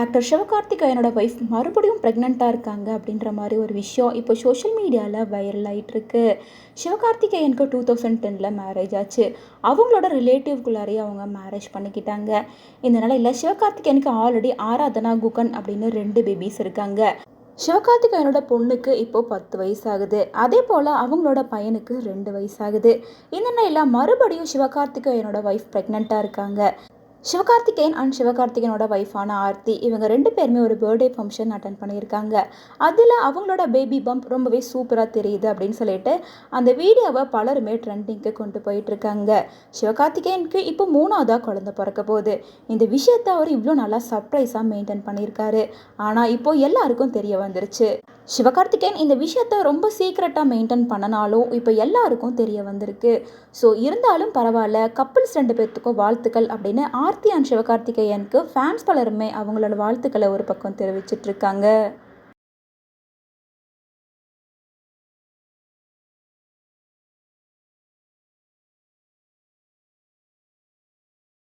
Actor சிவகார்த்திகேயனோட wife மறுபடியும் ப்ரெக்னெண்ட்டாக இருக்காங்க அப்படின்ற மாதிரி ஒரு விஷயம் இப்போ சோஷியல் மீடியாவில் வைரல் ஆகிட்டுருக்கு சிவகார்த்திகேயனுக்கு டூ தௌசண்ட் டெனில் மேரேஜ் ஆச்சு. அவங்களோட ரிலேட்டிவ்குள்ளாரையே அவங்க மேரேஜ் பண்ணிக்கிட்டாங்க. இந்த நிலையில் சிவகார்த்திகேயனுக்கு ஆல்ரெடி ஆராதனா குகன் அப்படின்னு ரெண்டு பேபிஸ் இருக்காங்க. சிவகார்த்திகேயனோட பொண்ணுக்கு இப்போ பத்து வயசாகுது. அதே போல் அவங்களோட பையனுக்கு ரெண்டு வயசாகுது. இந்த நிலையில் மறுபடியும் சிவகார்த்திகேயனோட ஒய்ஃப் ப்ரெக்னெண்ட்டாக இருக்காங்க. சிவகார்த்திகேயன் அண்ட் சிவகார்த்திகேயனோட ஒய்ஃபான ஆர்த்தி இவங்க ரெண்டு பேருமே ஒரு பர்த்டே ஃபங்க்ஷன் அட்டன் பண்ணியிருக்காங்க. அதில் அவங்களோட பேபி பம்ப் ரொம்பவே சூப்பராக தெரியுது அப்படின்னு சொல்லிட்டு அந்த வீடியோவை பலருமே ட்ரெண்டிங்க்கு கொண்டு போயிட்டுருக்காங்க. சிவகார்த்திகேயனுக்கு இப்போ மூணாவதாக குழந்த பிறக்க போகுது. இந்த விஷயத்தை அவர் இவ்வளோ நல்லா சர்ப்ரைஸாக மெயின்டைன் பண்ணியிருக்காரு. ஆனால் இப்போ எல்லாருக்கும் தெரிய வந்துருச்சு. சிவகார்த்திகேயன் இந்த விஷயத்த ரொம்ப சீக்ரெட்டாக மெயின்டைன் பண்ணனாலும் இப்போ எல்லாருக்கும் தெரிய வந்திருக்கு. ஸோ இருந்தாலும் பரவாயில்ல கப்பிள்ஸ் ரெண்டு பேர்த்துக்கும் வாழ்த்துக்கள் அப்படின்னு ஆர்த்தி அண்ட் சிவகார்த்திகேயனுக்கு ஃபேன்ஸ் பலருமே அவங்களோட வாழ்த்துக்களை ஒரு பக்கம் தெரிவிச்சிட்டு இருக்காங்க.